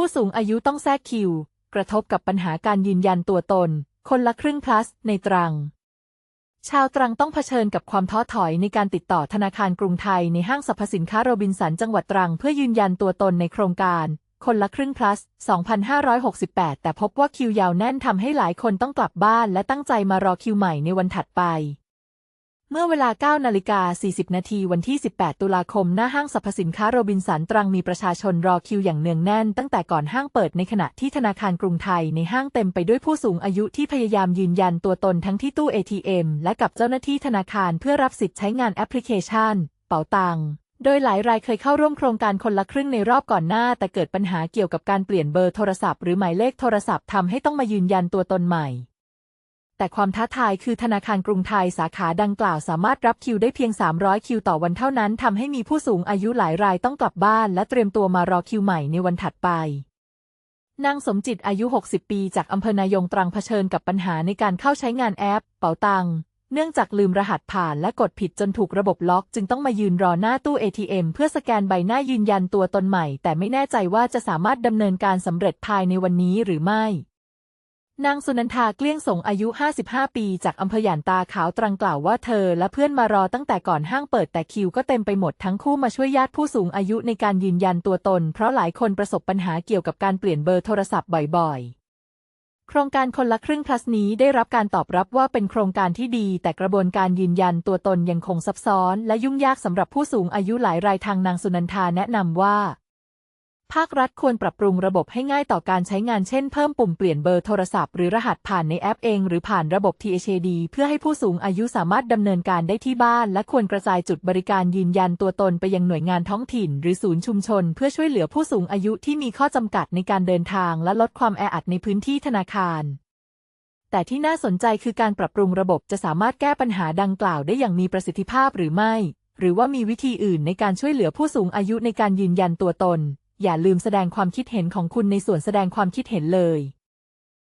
ผู้สูงอายุต้องแทรกคิว กระทบกับปัญหาการยืนยันตัวตน คนละครึ่ง plus ในตรัง ชาวตรังต้องเผชิญกับความท้อถอยในการติดต่อธนาคารกรุงไทยในห้างสรรพสินค้าโรบินสันจังหวัดตรังเพื่อยืนยันตัวตนในโครงการ คนละครึ่ง plus 2568 แต่พบว่าคิวยาวแน่นทำให้หลายคนต้องกลับบ้านและตั้งใจมารอคิวใหม่ในวันถัดไป เมื่อเวลา 9 นาฬิกา 40 นาทีวันที่ 18 ตุลาคม หน้าห้างสรรพสินค้าโรบินสันตรังมีประชาชนรอคิวอย่างเนืองแน่น ตั้งแต่ก่อนห้างเปิดในขณะที่ธนาคารกรุงไทยในห้างเต็มไปด้วยผู้สูงอายุที่พยายามยืนยันตัวตนทั้งที่ตู้ ATM และกับเจ้าหน้าที่ธนาคารเพื่อรับสิทธิ์ใช้งานแอปพลิเคชัน เป๋าตังค์โดยหลายรายเคยเข้าร่วมโครงการคนละครึ่งในรอบก่อนหน้า แต่เกิดปัญหาเกี่ยวกับการเปลี่ยนเบอร์โทรศัพท์หรือหมายเลขโทรศัพท์ทำให้ต้องมายืนยันตัวตนใหม่ แต่ความท้าทายคือธนาคารกรุงไทยสาขาดังกล่าวสามารถรับคิวได้เพียง 300 คิวต่อวันเท่านั้นทำให้มีผู้สูงอายุหลายรายต้องกลับบ้านและเตรียมตัวมารอคิวใหม่ในวันถัดไปนางสมจิตอายุ 60 ปีจากอำเภอนายงตรังเผชิญกับปัญหาในการเข้าใช้งานแอป เป๋าตัง เนื่องจากลืมรหัสผ่านและกดผิดจนถูกระบบล็อก จึงต้องมายืนรอหน้าตู้ ATM เพื่อสแกนใบหน้ายืนยันตัวตนใหม่ แต่ไม่แน่ใจว่าจะสามารถดำเนินการสำเร็จภายในวันนี้หรือไม่ นางสุนันทาเกลี้ยงสงอายุ 55 ปี จากอำเภอหยานตาขาวตรังกล่าวว่าเธอและเพื่อนมารอตั้งแต่ก่อนห้างเปิดแต่คิวก็เต็มไปหมดทั้งคู่มาช่วยญาติผู้สูงอายุในการยืนยันตัวตน เพราะหลายคนประสบปัญหาเกี่ยวกับการเปลี่ยนเบอร์โทรศัพท์บ่อยๆ โครงการคนละครึ่ง plus นี้ได้รับการตอบรับว่าเป็นโครงการที่ดี แต่กระบวนการยืนยันตัวตนยังคงซับซ้อน และยุ่งยากสำหรับผู้สูงอายุหลายรายทางนางสุนันทาแนะนำว่า ภาครัฐควรปรับปรุงระบบให้ง่ายต่อการใช้งานเช่นเพิ่มปุ่มเปลี่ยนเบอร์โทรศัพท์หรือรหัสผ่านในแอปเอง หรือผ่านระบบ THAD เพื่อให้ผู้สูงอายุสามารถดำเนินการได้ที่บ้าน และควรกระจายจุดบริการยืนยันตัวตนไปยังหน่วยงานท้องถิ่น หรือศูนย์ชุมชน เพื่อช่วยเหลือผู้สูงอายุที่มีข้อจำกัดในการเดินทาง และลดความแออัดในพื้นที่ธนาคารแต่ที่น่าสนใจคือการปรับปรุงระบบจะสามารถแก้ปัญหาดังกล่าวได้อย่างมีประสิทธิภาพหรือไม่ หรือว่ามีวิธีอื่นในการช่วยเหลือผู้สูงอายุในการยืนยันตัวตน อย่าลืมแสดงความคิดเห็นของคุณในส่วนแสดงความคิดเห็นเลย